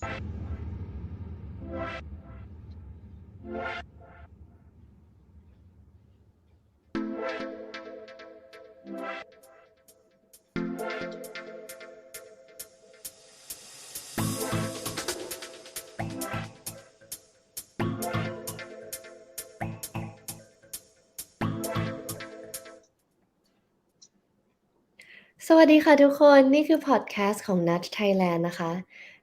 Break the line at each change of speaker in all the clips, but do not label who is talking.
Thank you. สวัสดีค่ะทุกคนนี่คือพอดแคสต์ของ Nudge Thailand นะคะ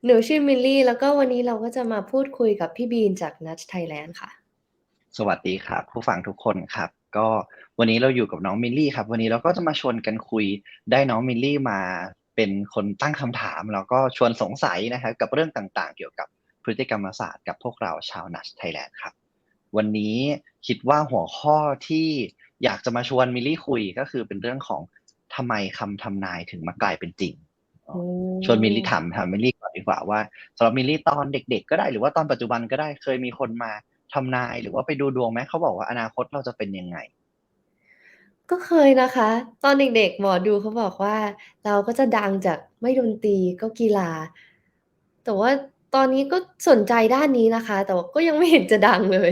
หนูชื่อมิลลี่ แล้วก็วันนี้เราก็จะมาพูดคุยกับพี่บีนจาก Nudge Thailand ค่ะ
สวัสดีครับ ผู้ฟังทุกคนครับ ก็วันนี้เราอยู่กับน้องมิลลี่ครับ วันนี้เราก็จะมาชวนกันคุยได้น้องมิลลี่มาเป็นคนตั้งคำถาม แล้วก็ชวนสงสัยนะครับกับเรื่องต่างๆ เกี่ยวกับพฤติกรรมศาสตร์กับพวกเราชาว Nudge Thailand ครับ วันนี้คิดว่าหัวข้อที่อยากจะมาชวนมิลลี่คุยก็คือเป็นเรื่องของ ทำไมคำทำนายถึงมากลายเป็นจริง
โอ้
ชวนมิลลี่ถามถามมิลลี่ก่อนดีกว่าว่าสำหรับมิลลี่ตอนเด็ก ๆ ก็ได้หรือว่าตอนปัจจุบันก็ได้เคยมีคนมาทำนายหรือว่าไปดูดวงไหมเขาบอกว่าอนาคตเราจะเป็นยังไง
ก็เคยนะคะ ตอนเด็กๆหมอดูเขาบอกว่า เราก็จะดังจากไม่ดนตรีก็กีฬา แต่ว่าตอนนี้ก็สนใจด้านนี้นะคะ แต่ว่าก็ยังไม่เห็นจะดังเลย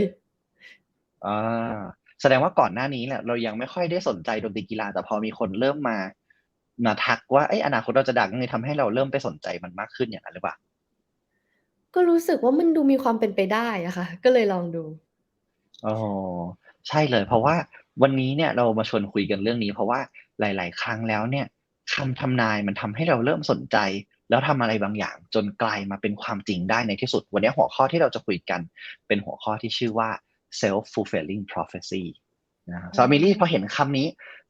อา แสดงว่าก่อนหน้านี้เนี่ยเรายังไม่ค่อยได้สนใจดนตรีกีฬา แต่พอมีคนเริ่มมามาทักว่าเอ๊ะอนาคตเราจะดังเลยทำให้เราเริ่มไปสนใจมันมากขึ้นอย่างนั้นหรือเปล่า?
ก็รู้สึกว่ามันดูมีความเป็นไปได้อะค่ะ ก็เลยลองดู
อ๋อใช่เลย เพราะว่าวันนี้เนี่ยเรามาชวนคุยกันเรื่องนี้ เพราะว่าหลาย ๆ ครั้งแล้วเนี่ยคำทำนายมันทำให้เราเริ่มสนใจ แล้วทำอะไรบางอย่าง จนกลายมาเป็นความจริงได้ในที่สุด วันนี้หัวข้อที่เราจะคุยกัน เป็นหัวข้อที่ชื่อว่า self fulfilling prophecy นะครับสำหรับมิลลี่พอเห็นคำนี้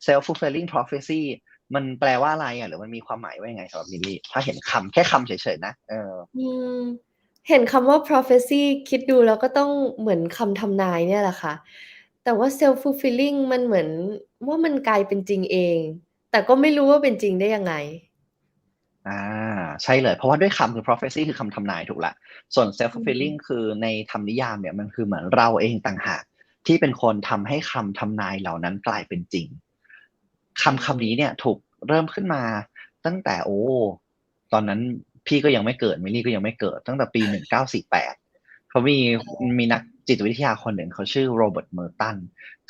self fulfilling prophecy มันแปลว่าอะไรอะหรือมันมีความหมายว่ายังไงสำหรับมิลลี่?ถ้าเห็นคำแค่คำเฉยๆนะเออ
อืมเห็นคำว่า prophecy คิดดูแล้วก็ต้องเหมือนคำทำนายเนี่ยแหละค่ะ แต่ว่า self fulfilling มันเหมือนว่ามันกลายเป็นจริงเอง แต่ก็ไม่รู้ว่าเป็นจริงได้ยังไง
อาใช่เลย เพราะว่าด้วยคำคือ prophecy คือคำทำนายถูกแล้วส่วน self
อืม
fulfilling คือในคำนิยามเนี่ยมันคือเหมือนเราเองต่างหาก ที่เป็นคนทำให้คำทำนายเหล่านั้นกลายเป็นจริงคำคำนี้เนี่ยถูกเริ่มขึ้นมา ตั้งแต่โอ้ตอนนั้นพี่ก็ยังไม่เกิดมิลลี่ก็ยังไม่เกิด ตั้งแต่ปี1948เขามีมีนักจิตวิทยาคนหนึ่งเขาชื่อ Robert Merton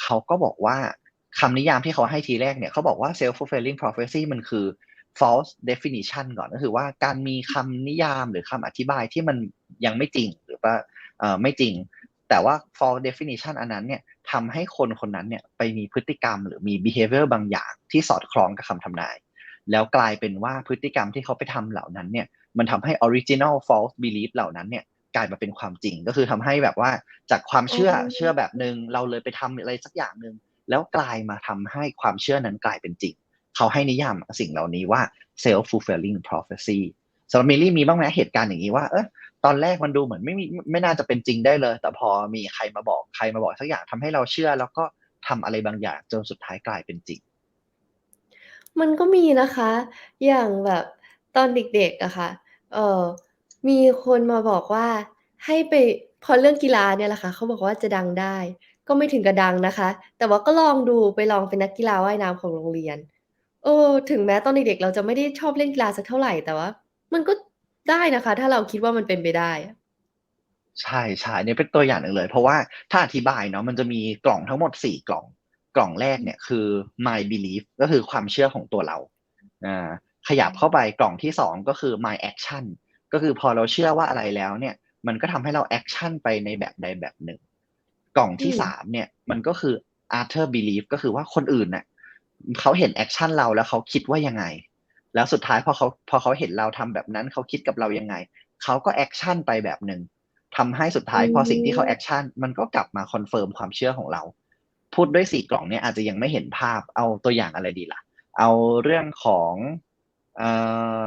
เขาก็บอกว่าคำนิยามที่เขาให้ทีแรกเนี่ยเขาบอกว่า self fulfilling prophecy มันคือ false definition ก่อนก็คือว่าการมีคำนิยามหรือคำอธิบายที่มันยังไม่จริงหรือว่าเอ่อไม่จริง แต่ว่า false definition อันนั้นเนี่ยทำให้คนคนนั้นเนี่ยไปมีพฤติกรรมหรือมี behavior บางอย่างที่สอดคล้องกับคำทำนาย แล้วกลายเป็นว่าพฤติกรรมที่เขาไปทำเหล่านั้นเนี่ยมันทำให้ original false belief เหล่านั้นเนี่ยกลายมาเป็นความจริงก็คือทำให้แบบว่าจากความเชื่อ
อ๋อ
เชื่อแบบหนึ่งเราเลยไปทำอะไรสักอย่างหนึ่งแล้วกลายมาทำให้ความเชื่อนั้นกลายเป็นจริง เขาให้นิยามสิ่งเหล่านี้ว่า self fulfilling prophecy สำหรับมิลลี่มีบ้างไหมเหตุการณ์อย่างงี้ว่าเออตอนแรกมันดูเหมือนไม่มีไม่น่าจะเป็นจริงได้เลย แต่พอมีใครมาบอกใครมาบอกสักอย่างทำให้เราเชื่อ แล้วก็ทำอะไรบางอย่างจนสุดท้ายกลายเป็นจริง
มันก็มีนะคะ อย่างแบบตอนเด็กๆอะค่ะเออมีคนมาบอกว่าให้ไปพอเรื่องกีฬาเนี่ยแหละค่ะเขาบอกว่าจะดังได้ ก็ไม่ถึงกับดังนะคะ แต่ว่าก็ลองดูไปลองเป็นนักกีฬาว่ายน้ำของโรงเรียน เออ ถึงแม้ตอนเด็ก ๆ เราจะไม่ได้ชอบเล่นกีฬาสักเท่าไร แต่ว่ามันก็ได้นะคะ ถ้าเราคิดว่ามันเป็นไปได้อะ
ใช่ ๆ อันนี้เป็นตัวอย่างหนึ่งเลย เพราะว่าถ้าอธิบายเนาะมันจะมีกล่องทั้งหมด 4 กล่อง กล่องแรกเนี่ยคือ my belief ก็คือความเชื่อของตัวเราอาขยับเข้าไปกล่องที่ 2 ก็คือ my action ก็คือพอเราเชื่อว่าอะไรแล้วเนี่ย มันก็ทำให้เราแอกชันไปในแบบใดแบบหนึ่ง กล่องที่
อืม
3เนี่ย มันก็คือ other belief ก็คือว่าคนอื่นน่ะ เขาเห็นแอกชันเราแล้วเขาคิดว่ายังไง แล้วสุดท้ายพอเขาพอเขาเห็นเราทำแบบนั้นเขาคิดกับเรายังไงเขาก็แอกชันไปแบบหนึ่งทำให้สุดท้ายพอสิ่งที่เขาแอกชันมันก็กลับมาคอนเฟิร์มความเชื่อของเรา พูดด้วย4กล่องเนี่ยอาจจะยังไม่เห็นภาพเอาตัวอย่างอะไรดีล่ะ เอาเรื่องของเอ่อ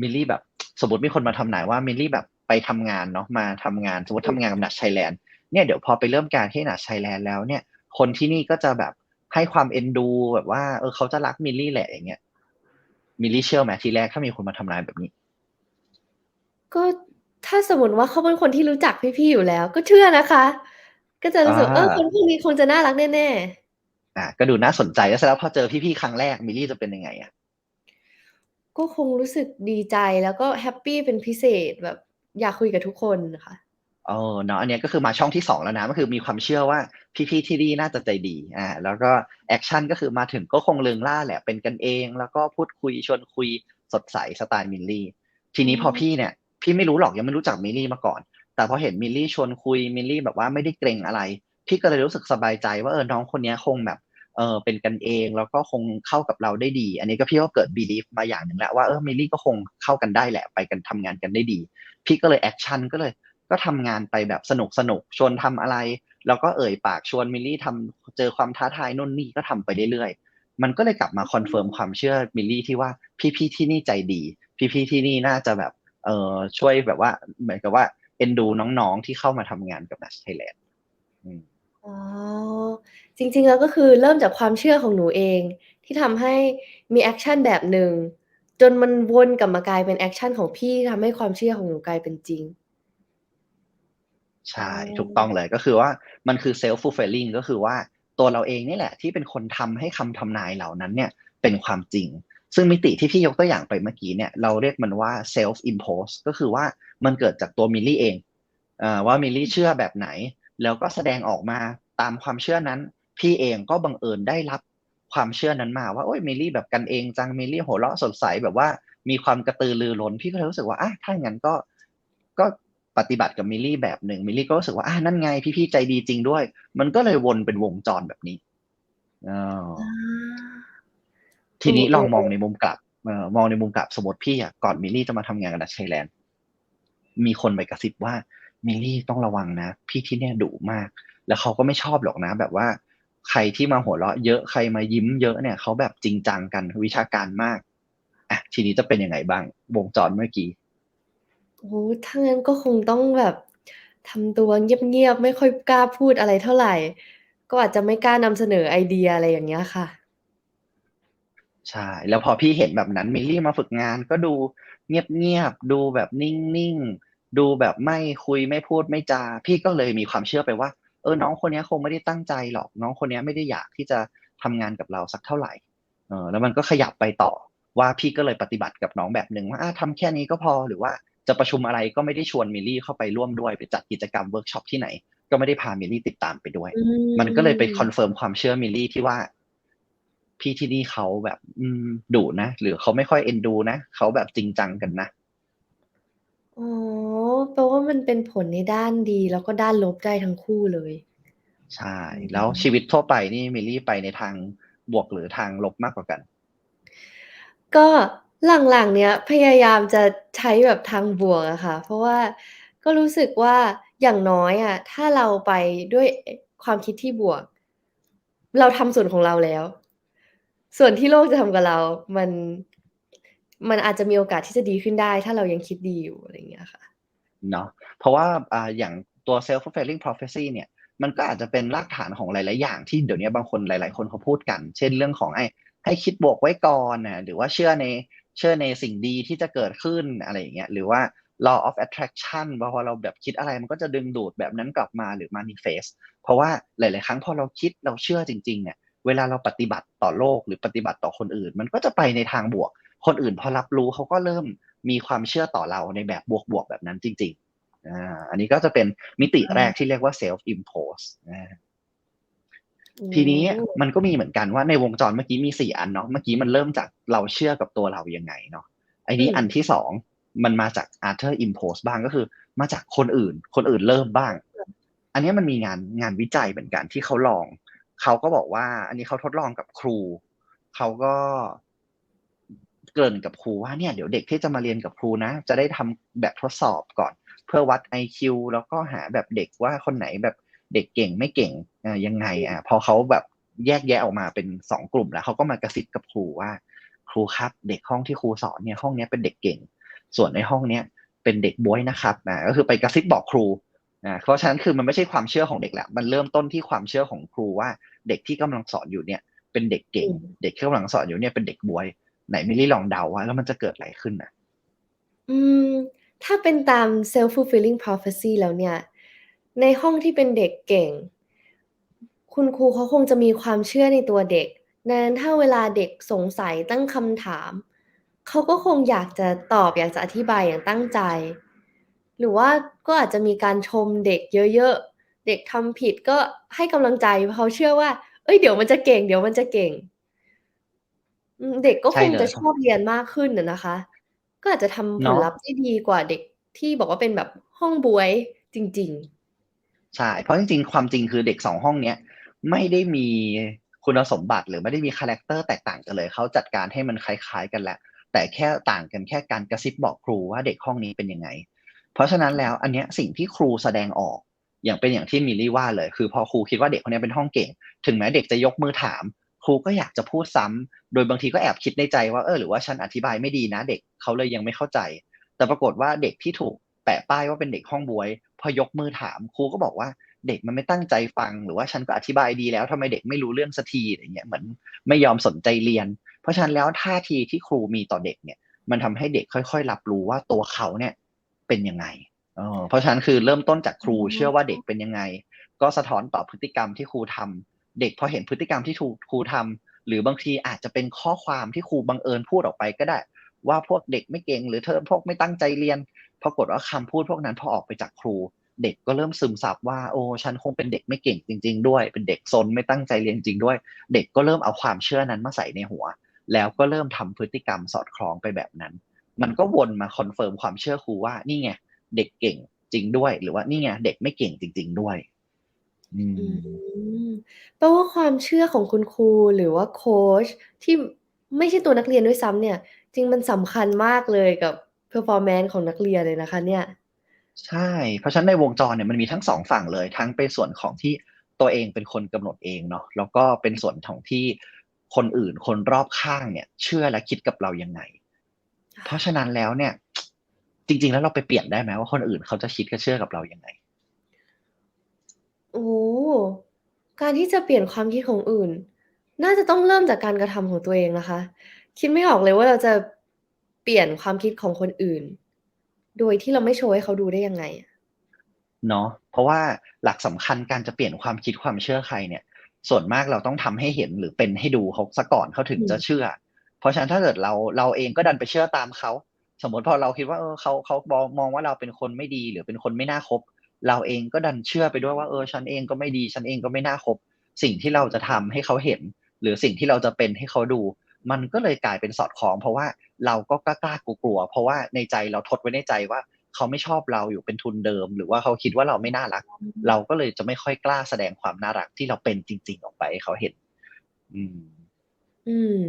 มิลลี่แบบ สมมุติมีคนมาทำนายว่ามิลลี่แบบไปทำงานเนาะมาทำงาน สมมุติทำงานกับ Nudge Thailand เนี่ยเดี๋ยวพอไปเริ่มงานที่ Nudge Thailand แล้วเนี่ย คนที่นี่ก็จะแบบ ให้ความเอ็นดู แบบว่าเออเขาจะรักมิลลี่แหละอย่างเงี้ยมิลลี่เชื่อไหมทีแรกถ้ามีคนมาทำนายแบบนี้?
ก็ถ้าสมมุติว่าเขาเป็นคนที่รู้จักพี่ๆอยู่แล้ว ก็เชื่อนะคะ ก็จะรู้สึกเออคน
อา
พวกนี้คงจะน่ารักแน่ๆ
อาก็ดูน่าสนใจแล้วเสร็จแล้วพอเจอพี่ๆครั้งแรกมิลลี่จะเป็นยังไงอะ?
ก็คงรู้สึกดีใจแล้วก็แฮปปีเป็นพิเศษแบบอยากคุยกับทุกคนค่ะ
เออเนาะอันเนี้ยก็คือมาช่องที่2แล้วนะก็คือมีความเชื่อว่าพี่ๆที่นี่น่าจะใจดีอาแล้วก็แอกชันก็คือมาถึงก็คงเริงร่าแหละเป็นกันเอง แล้วก็พูดคุยชวนคุยสดใสสไตล์มิลลี่ ทีนี้พอพี่เนี่ย พี่ไม่รู้หรอกยังไม่รู้จักมิลลี่มาก่อน แต่พอเห็นมิลลี่ชวนคุยมิลลี่แบบว่าไม่ได้เกรงอะไร พี่ก็เลยรู้สึกสบายใจว่าเออน้องคนเนี้ยคงแบบเอ่อเป็นกันเองแล้วก็คงเข้ากับเราได้ดี อันนี้ก็พี่ก็เกิดบิลีฟมาอย่างหนึ่งแล้วว่าเออมิลลี่ก็คงเข้ากันได้แหละไปกันทำงานกันได้ดี พี่ก็เลยแอกชันก็เลย ก็ทำงานไปแบบสนุกๆชวนทำอะไร แล้วก็เอ่ยปากชวนมิลลี่ทำเจอความท้าทายนู่นนี่ก็ทำไปเรื่อยๆมันก็เลยกลับมาคอนเฟิร์มความเชื่อมิลลี่ที่ว่าพี่ๆที่นี่ใจดี พี่ๆที่นี่น่าจะแบบเอ่อช่วยแบบว่าเหมือนกับว่าเอ็นดูน้องๆที่เข้ามาทำงานกับ Dutch Thailand อืม
อ๋อจริงๆแล้วก็คือเริ่มจากความเชื่อของหนูเอง ที่ทำให้มีแอกชันแบบหนึ่งจนมันวนกลับมากลายเป็นแอกชันของพี่ทำให้ความเชื่อของหนูกลายเป็นจริง
ใช่ถูกต้องเลยก็คือว่ามันคือ self fulfilling ก็คือว่าตัวเราเองนี่แหละ ที่เป็นคนทำให้คำทำนายเหล่านั้นเนี่ยเป็นความจริง ซึ่งมิติที่พี่ยกตัวอย่างไปเมื่อกี้เนี่ยเราเรียกมันว่า self impose ก็คือว่ามันเกิดจากตัวมิลลี่เองว่ามิลลี่เชื่อแบบไหน แล้วก็แสดงออกมาตามความเชื่อนั้น พี่เองก็บังเอิญได้รับความเชื่อนั้นมาว่าโอ๊ยมิลลี่แบบกันเองจังมิลลี่หัวเราะสดใสแบบว่ามีความกระตือรือร้นพี่ก็เลยรู้สึกว่าอาถ้าอย่างงั้นก็ ปฏิบัติกับมิลลี่แบบหนึ่งมิลลี่ก็รู้สึกว่าอานั่นไงพี่ๆใจดีจริงด้วย มันก็เลยวนเป็นวงจรแบบนี้อ้อ
อา
ทีนี้
เออ
ลองมอง
ๆ
ในมุมกลับเอ่อมองในมุมกลับสมมุติพี่อะก่อนมิลลี่จะมาทำงานกับ Dutch Thailand มีคนไปกระซิบว่า"มิลลี่ต้องระวังนะ พี่ที่เนี่ยดุมาก แล้วเขาก็ไม่ชอบหรอกนะ แบบว่า ใครที่มาหัวเราะเยอะใครมายิ้มเยอะเนี่ยเขาแบบจริงจังกันวิชาการมาก"อะทีนี้จะเป็นยังไงบ้างวงจรเมื่อกี้?
โอ้ถ้างั้นก็คงต้องแบบทำตัวเงียบ ๆ ไม่ค่อยกล้าพูดอะไรเท่าไร ก็อาจจะไม่กล้านำเสนอไอเดีย อะไรอย่างเงี้ยค่ะ
ใช่ แล้วพอพี่เห็นแบบนั้นมิลลี่มาฝึกงานก็ดูเงียบ ๆ ดูแบบนิ่ง ๆ ดูแบบไม่คุยไม่พูดไม่จา พี่ก็เลยมีความเชื่อไปว่า เออ น้องคนเนี้ยคงไม่ได้ตั้งใจหรอก น้องคนเนี้ยไม่ได้อยากที่จะทำงานกับเราสักเท่าไหร่ เออ แล้วมันก็ขยับไปต่อว่าพี่ก็เลยปฏิบัติกับน้องแบบหนึ่งว่าอาทำแค่นี้ก็พอหรือว่า จะประชุมอะไรก็ไม่ได้ชวนมิลลี่เข้าไปร่วมด้วยไปจัดกิจกรรมเวิร์กช็อปที่ไหน ก็ไม่ได้พามิลลี่ติดตามไปด้วย
อืม
มันก็เลยไปคอนเฟิร์มความเชื่อมิลลี่ที่ว่า พี่ที่นี่เขาแบบอืมดุนะ หรือเขาไม่ค่อยเอ็นดูนะเขาแบบจริงจังกันนะ
อ๋อแปลว่ามันเป็นผลในด้านดี แล้วก็ด้านลบได้ทั้งคู่เลย
ใช่
อืม
แล้วชีวิตทั่วไปนี่มิลลี่ไปในทางบวกหรือทางลบมากกว่ากัน?
ก็ หลัง ๆ เนี้ยพยายามจะใช้แบบทางบวกอะค่ะ เพราะว่าก็รู้สึกว่า อย่างน้อยอะ ถ้าเราไปด้วย อ ความคิดที่บวก เราทำส่วนของเราแล้ว ส่วนที่โลกจะทำกับเรา มัน มันอาจจะมีโอกาสที่จะดีขึ้นได้ ถ้าเรายังคิดดีอยู่ อะไรอย่างเงี้ยค่ะ
เนาะ เพราะว่า อ่า อย่างตัว self fulfilling prophecy เนี่ย มันก็อาจจะเป็นรากฐานของหลาย ๆ อย่างที่เดี๋ยวเนี้ยบางคน หลาย ๆ คนเขาพูดกัน เช่น เรื่องของไอ้ ให้คิดบวกไว้ก่อนน่ะ หรือว่าเชื่อใน เชื่อในสิ่งดีที่จะเกิดขึ้นอะไรอย่างเงี้ยหรือว่า law of attraction ว่าพอเราแบบคิดอะไรมันก็จะดึงดูดแบบนั้นกลับมาหรือ manifest เพราะว่าหลาย ๆ ครั้งพอเราคิดเราเชื่อจริง ๆ เนี่ย เวลาเราปฏิบัติต่อโลกหรือปฏิบัติต่อคนอื่น มันก็จะไปในทางบวก คนอื่นพอรับรู้เขาก็เริ่มมีความเชื่อต่อเราในแบบบวก ๆ แบบนั้นจริง ๆอาอันนี้ก็จะเป็นมิติแรกที่เรียกว่า self impose อา ทีนี้
ม
มันก็มีเหมือนกันว่าในวงจรเมื่อกี้มี4อันเนาะเมื่อกี้มันเริ่มจากเราเชื่อกับตัวเรายังไงเนาะไอ้
อื
นี่อัน
ม
ที่2มันมาจาก other impose บ้างก็คือ มาจากคนอื่น คนอื่นเริ่มบ้าง
ค่ะ
อันเนี้ยมันมีงานงานวิจัยเหมือนกันที่เขาลอง เขาก็บอกว่า อันนี้เขาทดลองกับครู เขาก็เกริ่นกับครูว่าเนี่ยเดี๋ยวเด็กที่จะมาเรียนกับครูนะ จะได้ทำแบบทดสอบก่อน เพื่อวัด IQ แล้วก็หาแบบเด็กว่าคนไหนแบบ เด็กเก่งไม่เก่งอ่ายังไง
อืม
อ่าพอเขาแบบแยกแยะออกมาเป็น2กลุ่มแล้วเขาก็มากระซิบกับครูว่า"ครูครับ เด็กห้องที่ครูสอนเนี่ยห้องเนี้ยเป็นเด็กเก่ง ส่วนในห้องเนี้ยเป็นเด็กบ๊วยนะครับ"อ่าก็คือไปกระซิบบอกครูอ่าเพราะฉะนั้นคือมันไม่ใช่ความเชื่อของเด็กแล้วมันเริ่มต้นที่ความเชื่อของครูว่า เด็กที่กำลังสอนอยู่เนี่ย เป็นเด็กเก่ง
อืม
เด็กที่กำลังสอนอยู่เนี่ยเป็นเด็กบ๊วย ไหนมิลลี่ลองเดาว่า แล้วมันจะเกิดอะไรขึ้นน่ะ?
อืม ถ้าเป็นตาม self fulfilling prophecy แล้วเนี่ย ในห้องที่เป็นเด็กเก่ง คุณครูเขาคงจะมีความเชื่อในตัวเด็กดังนั้นถ้าเวลาเด็กสงสัยตั้งคำถาม เขาก็คงอยากจะตอบอยากจะอธิบายอย่างตั้งใจ หรือว่าก็อาจจะมีการชมเด็กเยอะๆ เด็กทำผิดก็ให้กำลังใจเพราะเขาเชื่อว่าเฮ้ยเดี๋ยวมันจะเก่ง เดี๋ยวมันจะเก่งอืมเด็กก็
ใช่
คง
เล
จะ
ย
ชอบเรียนมากขึ้นอะนะคะ ก็อาจจะทำผ
เนาะ
ลลัพธ์ได้ดีกว่าเด็กที่บอกว่าเป็นแบบห้องบ๊วยจริง ๆ
ใช่ เพราะจริงๆ ความจริงคือเด็ก2ห้องเนี้ยไม่ได้มีคุณสมบัติหรือไม่ได้มีคาแรกเตอร์แตกต่างกันเลยเขาจัดการให้มันคล้ายๆกันแหล้วแต่แค่ต่างกันแค่การกระซิบบอกครูว่าเด็กห้องนี้เป็นยังไง เพราะฉะนั้นแล้วอันเนี้ยสิ่งที่ครูแสดงออก อย่างเป็นอย่างที่มิลลี่ว่าเลย คือพอครูคิดว่าเด็กคนนี้เป็นห้องเก่ง ถึงแม้เด็กจะยกมือถาม ครูก็อยากจะพูดซ้ำโดยบางทีก็แอบคิดในใจว่าเออหรือว่าฉันอธิบายไม่ดีนะ เด็กเขาเลยยังไม่เข้าใจ แต่ปรากฏว่าเด็กที่ถูกแปะป้ายว่าเป็นเด็กห้องบวย พอยกมือถามครูก็บอกว่าเด็กมันไม่ตั้งใจฟังหรือว่าฉันก็อธิบายดีแล้วทำไมเด็กไม่รู้เรื่องสักทีอะไรเงี้ยเหมือนไม่ยอมสนใจเรียน เพราะฉะนั้นแล้วท่าทีที่ครูมีต่อเด็กเนี่ย มันทำให้เด็กค่อย ๆ รับรู้ว่าตัวเขาเนี่ยเป็นยังไงเออเพราะฉะนั้นคือเริ่มต้นจากครูเชื่อว่าเด็กเป็นยังไง ก็สะท้อนต่อพฤติกรรมที่ครูทำเด็กพอเห็นพฤติกรรมที่ทูครูทำหรือบางทีอาจจะเป็นข้อความที่ครูบังเอิญพูดออกไปก็ได้ ว่าพวกเด็กไม่เก่งหรือเธอพวกไม่ตั้งใจเรียน ปรากฏว่าคำพูดพวกนั้นพอออกไปจากครู เด็กก็เริ่มซึมซับว่าโอ้ฉันคงเป็นเด็กไม่เก่งจริง ๆ ด้วย เป็นเด็กซนไม่ตั้งใจเรียนจริงด้วย เด็กก็เริ่มเอาความเชื่อนั้นมาใส่ในหัว แล้วก็เริ่มทำพฤติกรรมสอดคล้องไปแบบนั้น มันก็วนมาคอนเฟิร์มความเชื่อครูว่านี่ไงเด็กเก่งจริงด้วย หรือว่านี่ไงเด็กไม่เก่งจริง ๆ ด้วยอื
อแปลว่าความเชื่อของคุณครูหรือว่าโค้ชที่ไม่ใช่ตัวนักเรียนด้วยซ้ำเนี่ย จริงมันสำคัญมากเลยกับ performance ของนักเรียนเลยนะคะเนี่ย
ใช่ เพราะฉะนั้นในวงจรเนี่ยมันมีทั้ง2ฝั่งเลย ทั้งเป็นส่วนของที่ตัวเองเป็นคนกำหนดเองเนาะแล้วก็เป็นส่วนของที่คนอื่นคนรอบข้างเนี่ย เชื่อและคิดกับเรายังไง เพราะฉะนั้นแล้วเนี่ย จริง ๆ แล้วเราไปเปลี่ยนได้ไหมว่าคนอื่นเขาจะคิดกับเชื่อกับเรายังไง?
โอ้โฮการที่จะเปลี่ยนความคิดของอื่น น่าจะต้องเริ่มจากการกระทำของตัวเองนะคะ คิดไม่ออกเลยว่าเราจะ เปลี่ยนความคิดของคนอื่น โดยที่เราไม่โชว์ให้เขาดูได้ยังไง?
เนาะเพราะว่าหลักสำคัญการจะเปลี่ยนความคิดความเชื่อใครเนี่ย ส่วนมากเราต้องทำให้เห็นหรือเป็นให้ดูเขาเสียก่อนเขาถึงจะเชื่อ เพราะฉะนั้นถ้าเกิดเราเราเองก็ดันไปเชื่อตามเขาสมมติพอเราคิดว่าเออเขาเขามองมองว่าเราเป็นคนไม่ดีหรือเป็นคนไม่น่าคบ เราเองก็ดันเชื่อไปด้วยว่าเออฉันเองก็ไม่ดีฉันเองก็ไม่น่าคบ สิ่งที่เราจะทำให้เขาเห็น หรือสิ่งที่เราจะเป็นให้เขาดู มันก็เลยกลายเป็นสอดคล้อง เพราะว่าเราก็กล้าๆกลัวๆเพราะว่าในใจเราทดไว้ในใจว่าเขาไม่ชอบเราอยู่เป็นทุนเดิม หรือว่าเขาคิดว่าเราไม่น่ารัก
อืม
เราก็เลยจะไม่ค่อยกล้าแสดงความน่ารักที่เราเป็นจริง ๆ ออกไปให้เขาเห็น อืม
อืม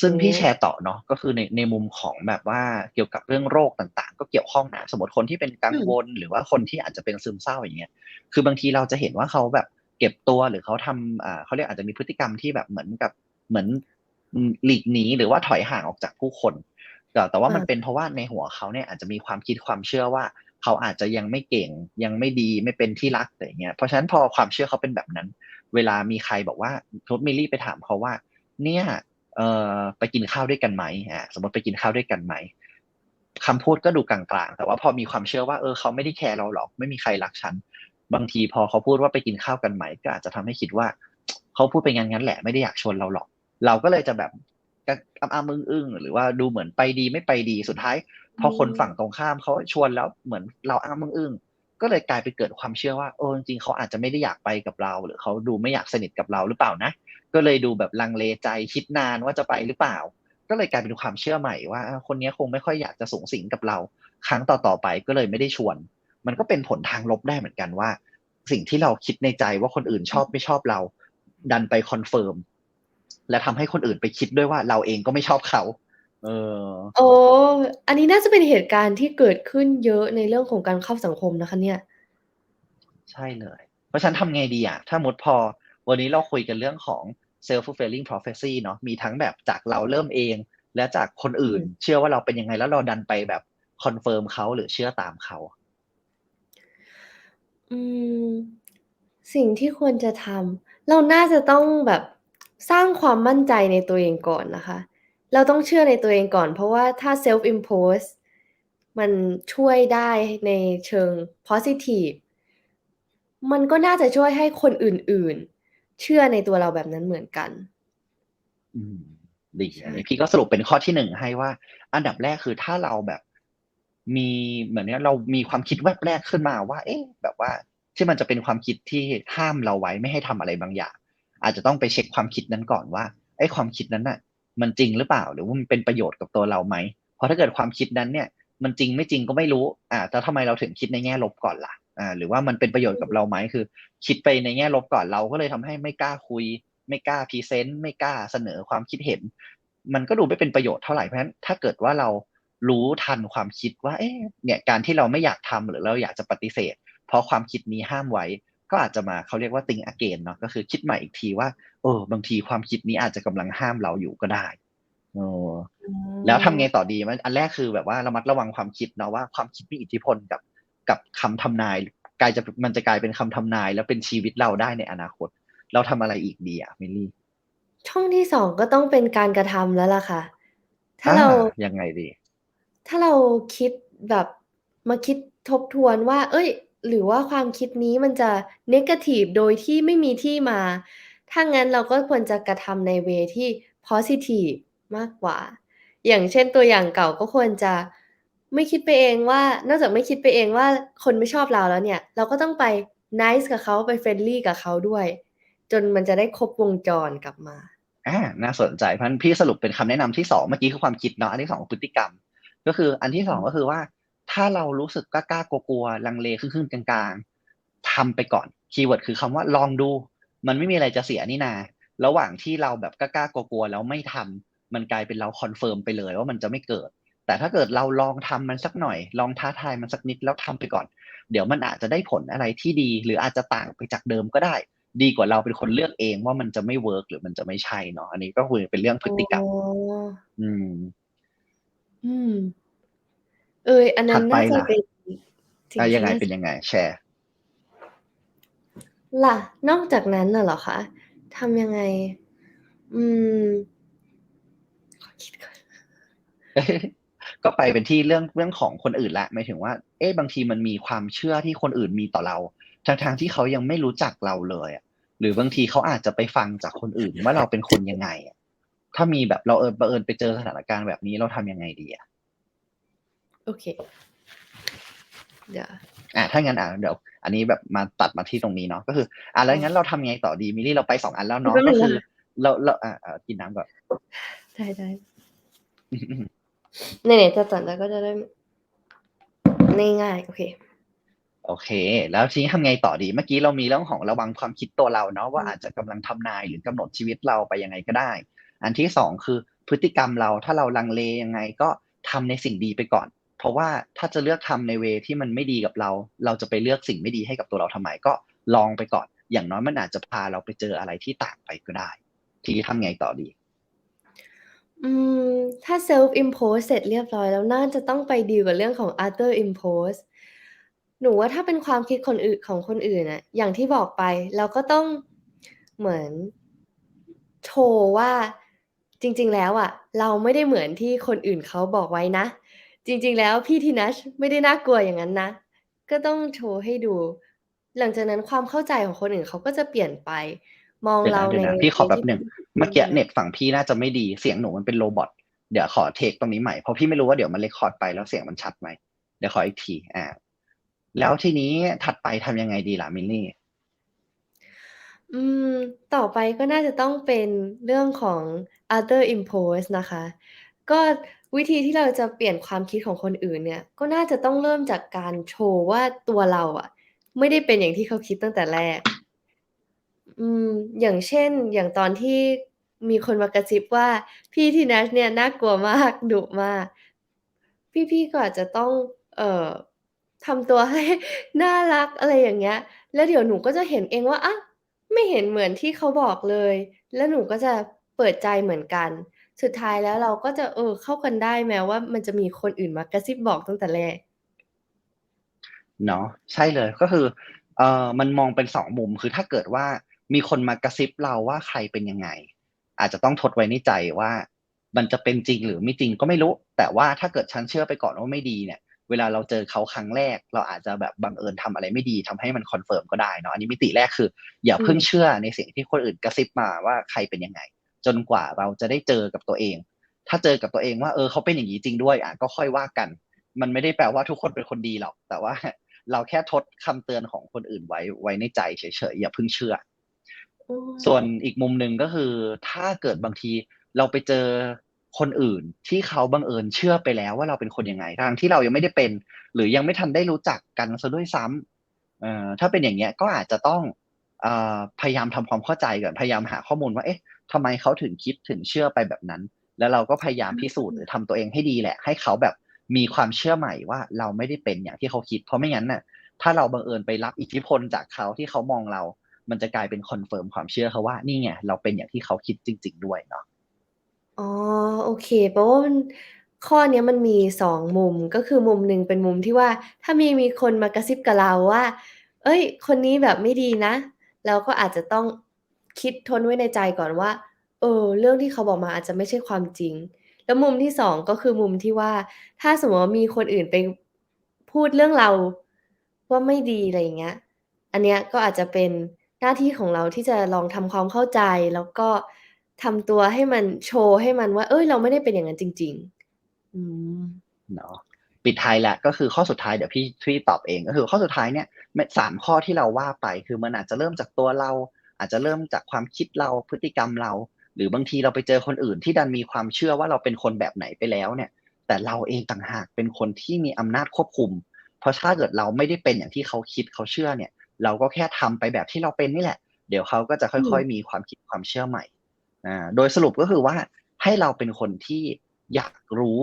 ซึ่ง
โอ้
พี่
โฮ
แชร์ต่อเนาะก็คือในในมุมของแบบว่าเกี่ยวกับเรื่องโรคต่าง ๆ ก็เกี่ยวข้องนะสมมุติคนที่เป็นกัง
อืม
วล หรือว่าคนที่อาจจะเป็นซึมเศร้าอย่างเงี้ย คือบางทีเราจะเห็นว่าเขาแบบเก็บตัวหรือเขาทำอ่าเขาเรียกอาจจะมีพฤติกรรมที่แบบเหมือนกับเหมือนอืม หลีกหนีหรือว่าถอยห่างออกจากผู้คนแต่แต่ว่า
อา
มันเป็นเพราะว่าในหัวเขาเนี่ยอาจจะมีความคิดความเชื่อว่า เขาอาจจะยังไม่เก่งยังไม่ดีไม่เป็นที่รักอะไรอย่างเงี้ยเพราะฉะนั้นพอความเชื่อเขาเป็นแบบนั้น เวลามีใครบอกว่าสมมุติมิลลี่ไปถามเขาว่า เนี่ยเอ่อไปกินข้าวด้วยกันไหม?อาสมมุติไปกินข้าวด้วยกันไหม?คำพูดก็ดูกลางๆ แต่ว่าพอมีความเชื่อว่าเออเขาไม่ได้แคร์เราหรอก ไม่มีใครรักฉัน บางทีพอเขาพูดว่าไปกินข้าวกันไหม?ก็อาจจะทำให้คิดว่า เขาพูดไปงั้นๆแหละไม่ได้อยากชวนเราหรอก เราก็เลยจะแบบกะอ้ำๆอึ้งๆหรือว่าดูเหมือนไปดีไม่ไปดีสุดท้าย พอคนฝั่งตรงข้ามเขาชวนแล้วเหมือนเราอ้ำอึ้งก็เลยกลายเป็นเกิดความเชื่อว่าเออจริงๆเขาอาจจะไม่ได้อยากไปกับเรา หรือเขาดูไม่อยากสนิทกับเราหรือเปล่านะ ก็เลยดูแบบลังเลใจคิดนานว่าจะไปหรือเปล่า ก็เลยกลายเป็นความเชื่อใหม่ว่า คนนี้คงไม่ค่อยอยากจะสุงสิงกับเรา ครั้งต่อๆไปก็เลยไม่ได้ชวน มันก็เป็นผลทางลบได้เหมือนกันว่า สิ่งที่เราคิดในใจว่าคนอื่นชอบไม่ชอบเรา ดันไปคอนเฟิร์ม และทำให้คนอื่นไปคิดด้วยว่าเราเองก็ไม่ชอบเขา เออ
อ๋ออันนี้น่าจะเป็นเหตุการณ์ที่เกิดขึ้นเยอะในเรื่องของการเข้าสังคมนะคะเนี่ย
ใช่เลย เพราะฉะนั้นทำไงดีอะถ้าสมมุติพอ วันนี้เราคุยกันเรื่องของ self fulfilling prophecy เนาะมีทั้งแบบจากเราเริ่มเอง และจากคนอื่น
อืม
เชื่อว่าเราเป็นยังไงแล้วเราดันไปแบบคอนเฟิร์มเขาหรือเชื่อตามเขา
อืม สิ่งที่ควรจะทำเราน่าจะต้องแบบ สร้างความมั่นใจในตัวเองก่อนนะคะ เราต้องเชื่อในตัวเองก่อน เพราะว่าถ้า self impose มันช่วยได้ในเชิงพอซิทิฟมันก็น่าจะช่วยให้คนอื่นๆ เชื่อในตัวเราแบบนั้นเหมือนกัน
อืมดีอันนี้พี่ก็สรุปเป็นข้อที่หนึ่งให้ว่า อันดับแรกคือถ้าเราแบบ มีเหมือนเนี้ยเรามีความคิดแวบแรกขึ้นมาว่า เอ๊ะ แบบว่าที่มันจะเป็นความคิดที่ห้ามเราไว้ไม่ให้ทำอะไรบางอย่าง อาจจะต้องไปเช็คความคิดนั้นก่อนว่าไอ้ความคิดนั้นน่ะ มันจริงหรือเปล่า หรือว่ามันเป็นประโยชน์กับตัวเราไหมเพราะถ้าเกิดความคิดนั้นเนี่ย มันจริงไม่จริงก็ไม่รู้อ่าแต่ทำไมเราถึงคิดในแง่ลบก่อนล่ะอ่าหรือว่ามันเป็นประโยชน์กับเราไหมคือ คิดไปในแง่ลบก่อนเราก็เลยทำให้ไม่กล้าคุย ไม่กล้าพรีเซนต์ไม่กล้าเสนอความคิดเห็น มันก็ดูไม่เป็นประโยชน์เท่าไหร่เพราะฉะนั้นถ้าเกิดว่าเรารู้ทันความคิดว่าเอ๊ะเนี่ยการที่เราไม่อยากทำหรือเราอยากจะปฏิเสธ เพราะความคิดนี้ห้ามไว้ ก็อาจจะมาเขาเรียกว่าติงอเกนเนาะก็คือคิดใหม่อีกทีว่าเออบางทีความคิดนี้อาจจะกำลังห้ามเราอยู่ก็ได้เออ
อืม
แล้วทำไงต่อดีมันอันแรกคือแบบว่าระมัดระวังความคิดเนาะว่าความคิดมีอิทธิพลกับกับคำทำนายกลายจะมันจะกลายเป็นคำทำนาย แล้วเป็นชีวิตเราได้ในอนาคต เราทำอะไรอีกดีอะมิลลี่
ช่องที่สองก็ต้องเป็นการกระทำแล้วล่ะค่ะ ถ้า
อ่
เรา
ยังไงดี
ถ้าเราคิดแบบมาคิดทบทวนว่า เอ้ย หรือว่าความคิดนี้มันจะ negative โดยที่ไม่มีที่มา ถ้างั้นเราก็ควรจะกระทำในเวที่ positive มากกว่า อย่างเช่นตัวอย่างเก่าก็ควรจะไม่คิดไปเองว่า นอกจากไม่คิดไปเองว่าคนไม่ชอบเราแล้วเนี่ย เราก็ต้องไป nice กับเขาไป friendly กับเขาด้วย จนมันจะได้ครบวงจรกลับมา
อ่าน่าสนใจพันพี่สรุปเป็นคำแนะนำที่สองเมื่อกี้คือความคิดเนาะอันที่สองคือพฤติกรรม ก็คืออันที่สองก็คือว่า ถ้าเรารู้สึกกล้าๆกลัวๆลังเลครึ่งๆกลางๆทำไปก่อนคีย์เวิร์ดคือคำว่าลองดู มันไม่มีอะไรจะเสียนี่นา ระหว่างที่เราแบบกล้าๆกลัวๆแล้วไม่ทำมันกลายเป็นเราคอนเฟิร์มไปเลยว่ามันจะไม่เกิด แต่ถ้าเกิดเราลองทำมันสักหน่อย ลองท้าทายมันสักนิดแล้วทำไปก่อน เดี๋ยวมันอาจจะได้ผลอะไรที่ดี หรืออาจจะต่างไปจากเดิมก็ได้ ดีกว่าเราเป็นคนเลือกเองว่ามันจะไม่เวิร์กหรือมันจะไม่ใช่เนาะอันนี้ก็คือเป็นเรื่องพฤติกรรม
อ๋อ
อืม
อืม เอยอันนั้น
ถัดไป
น่าจะ
ล่ะ
เป็นสิ่
อะ
ที่
ยังไง
น่า
เป็นยังไง แชร์
ล่ะ นอกจากนั้นน่ะเหรอคะทำยังไง อืม ขอคิดก่อน
ก็ไปเป็นที่เรื่องเรื่องของคนอื่นละหมายถึงว่า เอ๊ะบางทีมันมีความเชื่อที่คนอื่นมีต่อเราทั้งทางๆที่เขายังไม่รู้จักเราเลยอะหรือบางทีเขาอาจจะไปฟังจากคนอื่นว่าเราเป็นคนยังไงอะถ้ามีแบบเราเออบังเอิญไปเจอสถานการณ์แบบนี้เราทำยังไงดีอะ
โอเค เดี๋ยว
อะถ้างั้นอะเดี๋ยว อันนี้แบบมาตัดมาที่ตรงนี้เนาะก็คือ อะแล้วงั้นเราทำยังไงต่อดีมิลลี่เราไปสองอันแล้วเนาะ
แป๊บนึ
ก็
ง
คือ
นะคะ
เราเราอะอะกินน้ำก่อน
ได้ได้เนี่ยๆจะตัดแล้วก็จะได้ง่ายๆโอเค
โอเค แล้วทีนี้ทำไงต่อดี เมื่อกี้เรามีเรื่องของระวังความคิดตัวเราเนาะว่า
อืม
อาจจะกำลังทำนายหรือกำหนดชีวิตเราไปยังไงก็ได้ อันที่สองคือพฤติกรรมเราถ้าเราลังเลยังไงก็ทำในสิ่งดีไปก่อน เพราะว่าถ้าจะเลือกทำในเวที่มันไม่ดีกับเรา เราจะไปเลือกสิ่งไม่ดีให้กับตัวเราทำไมก็ลองไปก่อน อย่างน้อยมันอาจจะพาเราไปเจออะไรที่ต่างไปก็ได้ ทีนี้ทำไงต่อดี
อืม ถ้า self impose เสร็จเรียบร้อยแล้วน่าจะต้องไปดีลกับเรื่องของ other impose หนูว่าถ้าเป็นความคิดคนอื่นของคนอื่นน่ะอย่างที่บอกไปเราก็ต้องเหมือนโชว์ว่าจริง ๆ แล้วอะเราไม่ได้เหมือนที่คนอื่นเขาบอกไว้นะ จริง ๆ แล้วพี่ทีนัชไม่ได้น่ากลัวอย่างนั้นนะ ก็ต้องโชว์ให้ดู หลังจากนั้นความเข้าใจของคนอื่นเขาก็จะเปลี่ยนไป มอง
เดี๋ยว
เรา
นะเดี๋ยว
ใน
นะพี่ขอแป๊บหนึ่ง
ที่
เมื่อกี้
ดี
เน็ตฝั่งพี่น่าจะไม่ดีเสียงหนูมันเป็นโรบอทเดี๋ยวขอเทคตรงนี้ใหม่เพราะพี่ไม่รู้ว่าเดี๋ยวมันเรคคอร์ดไปแล้วเสียงมันชัดไหมเดี๋ยวขออีกทีอ่าแล้วทีนี้ถัดไปทำยังไงดีล่ะมิลลี่
อืมต่อไปก็น่าจะต้องเป็นเรื่องของ other impose นะคะ ก็ วิธีที่เราจะเปลี่ยนความคิดของคนอื่นเนี่ย ก็น่าจะต้องเริ่มจากการโชว์ว่าตัวเราอะไม่ได้เป็นอย่างที่เขาคิดตั้งแต่แรก อืม อย่างเช่น อย่างตอนที่มีคนมากระซิบว่า พี่ทีนัชเนี่ยน่ากลัวมากดุมาก พี่ๆก็อาจจะต้อง เอ่อทำตัวให้ น่ารักอะไรอย่างเงี้ย แล้วเดี๋ยวหนูก็จะเห็นเองว่าอะไม่เห็นเหมือนที่เขาบอกเลย แล้วหนูก็จะเปิดใจเหมือนกัน สุดท้ายแล้วเราก็จะ เออ เข้ากันได้แม้ว่า มันจะมีคนอื่นมากระซิบบอกตั้งแต่แรก
เนาะ ใช่เลย ก็คือ เอ่อ มันมองเป็นสองมุม คือถ้าเกิดว่า มีคนมากระซิบเราว่าใครเป็นยังไง อาจจะต้องทดไว้ในใจว่า มันจะเป็นจริงหรือไม่จริงก็ไม่รู้ แต่ว่าถ้าเกิดฉันเชื่อไปก่อนว่าไม่ดีเนี่ย เวลาเราเจอเขาครั้งแรก เราอาจจะแบบบังเอิญทำอะไรไม่ดีทำให้มันคอนเฟิร์มก็ได้เนาะ อันนี้มิติแรกคือ อย่าเพิ่งเชื่อในสิ่งที่คนอื่นกระซิบมาว่าใครเป็นยังไง จนกว่าเราจะได้เจอกับตัวเอง ถ้าเจอกับตัวเองว่าเออเขาเป็นอย่างนี้จริงด้วยอะก็ค่อยว่ากัน มันไม่ได้แปลว่าทุกคนเป็นคนดีหรอก แต่ว่าเราแค่ทดคำเตือนของคนอื่นไว้ไว้ในใจเฉยๆอย่าเพิ่งเชื่อ
อืม
ส่วนอีกมุมหนึ่งก็คือ ถ้าเกิดบางทีเราไปเจอคนอื่นที่เขาบังเอิญเชื่อไปแล้วว่าเราเป็นคนยังไงทางที่เรายังไม่ได้เป็น หรือยังไม่ทันได้รู้จักกันซะด้วยซ้ำเอ่อถ้าเป็นอย่างเงี้ยก็อาจจะต้องเอ่อพยายามทำความเข้าใจก่อนพยายามหาข้อมูลว่าเอ๊ะ ทำไมเขาถึงคิดถึงเชื่อไปแบบนั้น แล้วเราก็พยายามพิสูจน์หรือทำตัวเองให้ดีแหละ ให้เขาแบบมีความเชื่อใหม่ว่าเราไม่ได้เป็นอย่างที่เขาคิด เพราะไม่งั้นน่ะ ถ้าเราบังเอิญไปรับอิทธิพลจากเขาที่เขามองเรา มันจะกลายเป็นคอนเฟิร์มความเชื่อเขาว่านี่ไงเราเป็นอย่างที่เขาคิดจริง ๆ ด้วยเนาะ
อ๋อโอเคแปลว่ามันข้อเนี้ยมันมีสองมุมก็คือมุมหนึ่งเป็นมุมที่ว่าถ้ามีมีคนมากระซิบกับเราว่า เอ้ย คนนี้แบบไม่ดีนะ เราก็อาจจะต้อง คิดทนไว้ในใจก่อนว่า เออ เรื่องที่เขาบอกมาอาจจะไม่ใช่ความจริง แล้วมุมที่สองก็คือมุมที่ว่า ถ้าสมมติว่ามีคนอื่นไปพูดเรื่องเราว่าไม่ดีอะไรอย่างเงี้ย อันเนี้ยก็อาจจะเป็นหน้าที่ของเราที่จะลองทำความเข้าใจ แล้วก็ทำตัวให้มันโชว์ให้มันว่า เอ้ย เราไม่ได้เป็นอย่างนั้นจริง ๆ อืม
เนาะปิดท้ายละก็คือข้อสุดท้ายเดี๋ยวพี่พี่ตอบเองก็คือข้อสุดท้ายเนี่ยสามข้อที่เราว่าไปคือมันอาจจะเริ่มจากตัวเรา อาจจะเริ่มจากความคิดเราพฤติกรรมเรา หรือบางทีเราไปเจอคนอื่นที่ดันมีความเชื่อว่าเราเป็นคนแบบไหนไปแล้วเนี่ย แต่เราเองต่างหากเป็นคนที่มีอำนาจควบคุม เพราะถ้าเกิดเราไม่ได้เป็นอย่างที่เขาคิดเขาเชื่อเนี่ย เราก็แค่ทำไปแบบที่เราเป็นนี่แหละ เดี๋ยวเขาก็จะค่อยๆ มีความคิดความเชื่อใหม่อ่าโดยสรุปก็คือว่าให้เราเป็นคนที่อยากรู้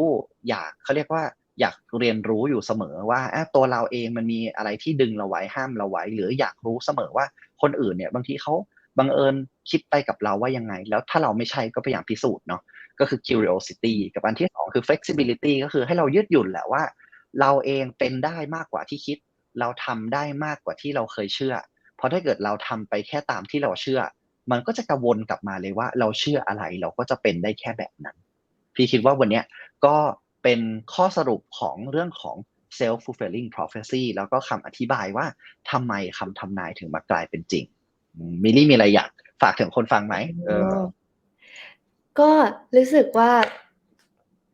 อยากเขาเรียกว่าอยากเรียนรู้อยู่เสมอว่าตัวเราเองมันมีอะไรที่ดึงเราไว้ห้ามเราไว้ หรืออยากรู้เสมอว่า คนอื่นเนี่ยบางทีเขาบังเอิญคิดไปกับเราว่ายังไง แล้วถ้าเราไม่ใช่ก็พยายามพิสูจน์เนาะก็คือ curiosity กับอันที่สองคือ flexibility ก็คือให้เรายืดหยุ่นแหละว่า เราเองเป็นได้มากกว่าที่คิด เราทำได้มากกว่าที่เราเคยเชื่อ เพราะถ้าเกิดเราทำไปแค่ตามที่เราเชื่อ มันก็จะกระวนกลับมาเลยว่า เราเชื่ออะไรเราก็จะเป็นได้แค่แบบนั้น พี่คิดว่าวันนี้ก็เป็นข้อสรุปของเรื่องของ self fulfilling prophecy แล้วก็คำอธิบายว่าทำไมคำทำนายถึงมากลายเป็นจริง มิลลี่มีอะไรอยากฝากถึงคนฟังไหม
ก็รู้สึกว่า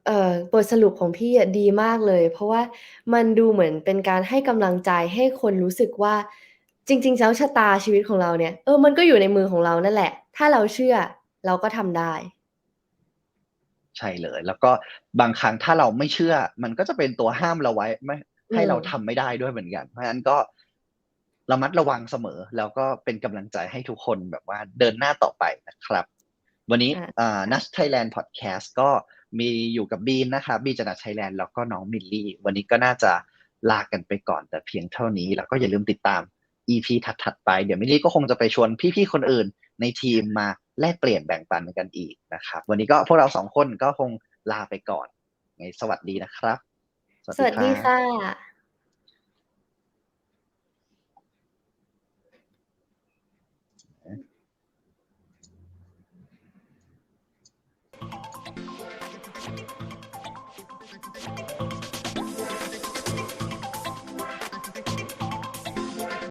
เบทสรุปของพี่ดีมากเลย เพราะว่ามันดูเหมือนเป็นการให้กำลังใจให้คนรู้สึกว่าจริงๆแล้วชะตาชีวิตของเราเนี่ยเออมันก็อยู่ในมือของเรานั่นแหละ ถ้าเราเชื่อเราก็ทำได้
ใช่เลย แล้วก็บางครั้งถ้าเราไม่เชื่อ มันก็จะเป็นตัวห้ามเราไว้ไม่ให้เราทำไม่ได้ด้วยเหมือนกัน เพราะฉะนั้นก็ระมัดระวังเสมอ แล้วก็เป็นกำลังใจให้ทุกคนแบบว่าเดินหน้าต่อไปนะครับ วันนี้
ค่ะ
อ่านัชไทยแลนด์พอดแคสต์ก็มีอยู่กับบีนนะครับบีจนัทไทยแลนด์แล้วก็น้องมิลลี่ วันนี้ก็น่าจะลากันไปก่อนแต่เพียงเท่านี้ แล้วก็อย่าลืมติดตาม EP ถัดๆไป เดี๋ยวมิลี่ก็คงจะไปชวนพี่ๆคนอื่นในทีมมาแลกเปลี่ยนแบ่งปันกันอีกนะครับ วันนี้ก็พวกเราสองคนก็คงลาไปก่อนไงสวัสดีนะครับ
สวัสดีค่ะ